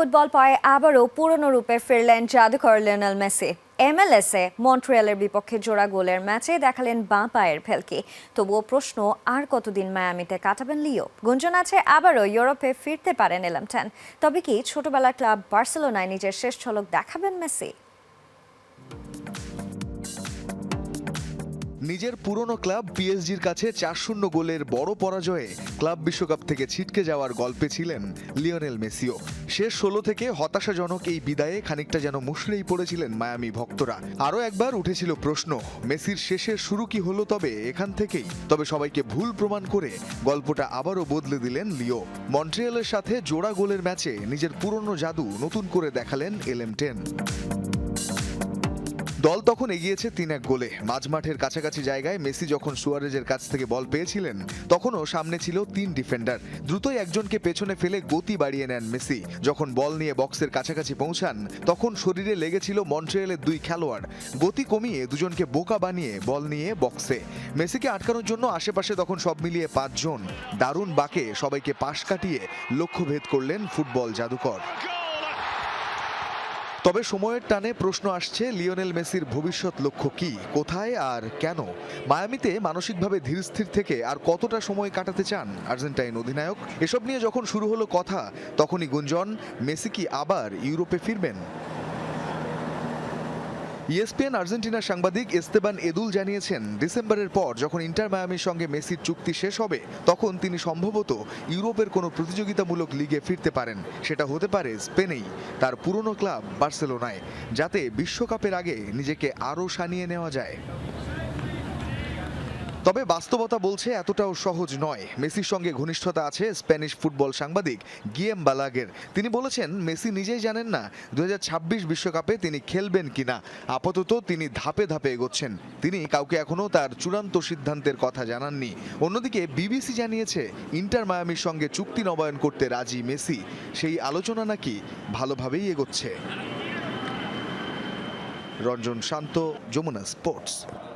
Football পায়ে আবারও পুরনো রূপে ফিরলেন জাদুঘর লিওনেল মেসি। এমএলএসে মন্ট্রিয়ালের বিপক্ষে জোড়া গোলের ম্যাচে দেখালেন বাঁ পায়ের ফেলকে তবুও প্রশ্ন, আর কতদিন মায়ামিতে কাটাবেন লিও? গুঞ্জন আছে, আবারও ইউরোপে ফিরতে পারেন এলামটান। তবে কি ছোটবেলা ক্লাব বার্সেলোনায় নিজের শেষ ঝলক দেখাবেন মেসি? নিজের পুরনো ক্লাব পিএসজির কাছে চার শূন্য গোলের বড় পরাজয়ে ক্লাব বিশ্বকাপ থেকে ছিটকে যাওয়ার গল্পে ছিলেন লিওনেল মেসিও। শেষ ষোলো থেকে হতাশাজনক এই বিদায়ে খানিকটা যেন মুশড়েই পড়েছিলেন মায়ামি ভক্তরা। আরও একবার উঠেছিল প্রশ্ন, মেসির শেষের শুরু কি হলো তবে এখান থেকেই? তবে সবাইকে ভুল প্রমাণ করে গল্পটা আবারও বদলে দিলেন লিও। মন্ট্রিয়ালের সাথে জোড়া গোলের ম্যাচে নিজের পুরনো জাদু নতুন করে দেখালেন এলএম টেন। দল তখন এগিয়েছে তিন এক গোলে। মাঝমাঠের কাছাকাছি জায়গায় মেসি যখন সুয়ারেজের কাছ থেকে বল পেয়েছিলেন, তখনও সামনে ছিল তিন ডিফেন্ডার। দ্রুতই একজনকে পেছনে ফেলে গতি বাড়িয়ে নেন মেসি। যখন বল নিয়ে বক্সের কাছাকাছি পৌঁছান, তখন শরীরে লেগেছিল মন্ট্রিয়ালের দুই খেলোয়াড়। গতি কমিয়ে দুজনকে বোকা বানিয়ে বল নিয়ে বক্সে। মেসিকে আটকানোর জন্য আশেপাশে তখন সব মিলিয়ে পাঁচজন। দারুণ বাকে সবাইকে পাশ কাটিয়ে লক্ষ্যভেদ করলেন ফুটবল জাদুকর। তবে সময়ের টানে প্রশ্ন আসছে, লিওনেল মেসির ভবিষ্যৎ লক্ষ্য কি, কোথায় আর কেন? মায়ামিতে মানসিকভাবে ধীরস্থির থেকে আর কতটা সময় কাটাতে চান আর্জেন্টাইন অধিনায়ক? এসব নিয়ে যখন শুরু হলো কথা, তখনই গুঞ্জন, মেসি কি আবার ইউরোপে ফিরবেন? ইএসপিএন আর্জেন্টিনার সাংবাদিক এস্তেবান এদুল জানিয়েছেন, ডিসেম্বরের পর যখন ইন্টার মায়ামির সঙ্গে মেসির চুক্তি শেষ হবে, তখন তিনি সম্ভবত ইউরোপের কোনো প্রতিযোগিতামূলক লিগে ফিরতে পারেন। সেটা হতে পারে স্পেনেই, তার পুরনো ক্লাব বার্সেলোনায়, যাতে বিশ্বকাপের আগে নিজেকে আরও সানিয়ে নেওয়া যায়। তবে বাস্তবতা বলছে এতটাও সহজ নয়। মেসির সঙ্গে ঘনিষ্ঠতা আছে স্প্যানিশ ফুটবল সাংবাদিক গিয়েম বালাগের। তিনি বলেছেন, মেসি নিজেই জানেন না দু বিশ্বকাপে তিনি খেলবেন কিনা। আপাতত তিনি ধাপে ধাপে এগোচ্ছেন। তিনি কাউকে এখনও তার চূড়ান্ত সিদ্ধান্তের কথা জানাননি। অন্যদিকে বিবিসি জানিয়েছে, ইন্টার মায়ামির সঙ্গে চুক্তি নবায়ন করতে রাজি মেসি। সেই আলোচনা নাকি ভালোভাবেই এগোচ্ছে। রঞ্জন শান্ত, যমুনা স্পোর্টস।